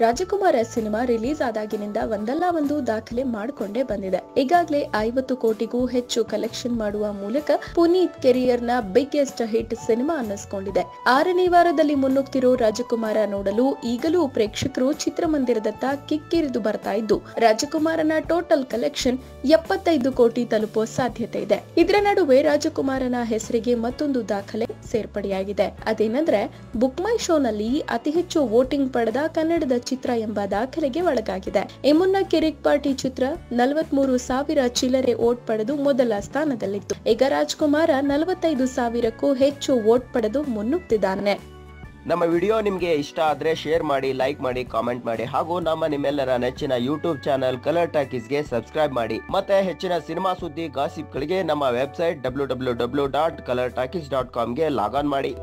ರಾಜಕುಮಾರ cinema release ಆದಾಗಿನಿಂದ ಒಂದಲ್ಲ ಒಂದು ದಾಖಲೆ ಮಾಡಿಕೊಂಡೇ ಬಂದಿದೆ. ಈಗಾಗಲೇ ಐವತ್ತು ಕೋಟಿಗೂ ಹೆಚ್ಚು ಕಲೆಕ್ಷನ್ ಮಾಡುವ ಮೂಲಕ ಪುನೀತ್ ಕೆರಿಯರ್ನ ಬಿಗ್ಗೆಸ್ಟ್ ಹಿಟ್ ಸಿನಿಮಾ ಅನ್ನಿಸ್ಕೊಂಡಿದೆ. ಆರನೇ ವಾರದಲ್ಲಿ ಮುನ್ನುಗ್ತಿರೋ ರಾಜಕುಮಾರ ನೋಡಲು ಈಗಲೂ ಪ್ರೇಕ್ಷಕರು ಚಿತ್ರಮಂದಿರದತ್ತ ಕಿಕ್ಕಿರಿದು ಬರ್ತಾ ಇದ್ದು, ರಾಜಕುಮಾರನ ಟೋಟಲ್ ಕಲೆಕ್ಷನ್ ಎಪ್ಪತ್ತೈದು ಕೋಟಿ ತಲುಪುವ ಸಾಧ್ಯತೆ ಇದೆ. ಇದರ ನಡುವೆ ರಾಜಕುಮಾರನ ಹೆಸರಿಗೆ ಮತ್ತೊಂದು ದಾಖಲೆ ಸೇರ್ಪಡೆಯಾಗಿದೆ. ಅದೇನೆಂದ್ರೆ, ಬುಕ್ ಮೈ ಶೋನಲ್ಲಿ ಅತಿ ಹೆಚ್ಚು ವೋಟಿಂಗ್ ಪಡೆದ ಕನ್ನಡದ ಚಿತ್ರ ಎಂಬ ದಾಖಲೆಗೆ ಒಳಗಾಗಿದೆ. ಈ ಮುನ್ನ ಕಿರಿಕ್ ಪಾರ್ಟಿ ಚಿತ್ರ ನಲವತ್ಮೂರು ಸಾವಿರ ಚಿಲ್ಲರೆ ಓಟ್ ಪಡೆದು ಮೊದಲ ಸ್ಥಾನದಲ್ಲಿತ್ತು. ಈಗ ರಾಜ್ಕುಮಾರ ನಲವತ್ತೈದು ಸಾವಿರಕ್ಕೂ ಹೆಚ್ಚು ಓಟ್ ಪಡೆದು ಮುನ್ನುಗ್ತಿದ್ದಾನೆ. ನಮ್ಮ ವಿಡಿಯೋ ನಿಮಗೆ ಇಷ್ಟ ಆದರೆ ಶೇರ್ ಮಾಡಿ, ಲೈಕ್ ಮಾಡಿ, ಕಾಮೆಂಟ್ ಮಾಡಿ ಹಾಗೂ ನಮ್ಮ ನಿಮ್ಮೆಲ್ಲರ ನೆಚ್ಚಿನ ಯೂಟ್ಯೂಬ್ ಚಾನಲ್ ಕಲರ್ ಟಾಕೀಸ್ಗೆ ಸಬ್ಸ್ಕ್ರೈಬ್ ಮಾಡಿ. ಮತ್ತೆ ಹೆಚ್ಚಿನ ಸಿನಿಮಾ ಸುದ್ದಿ ಗಾಸಿಪ್ಗಳಿಗೆ ನಮ್ಮ website W W W dot Colour Talkies dot ಕಾಮ್ಗೆ log ಮಾಡಿ.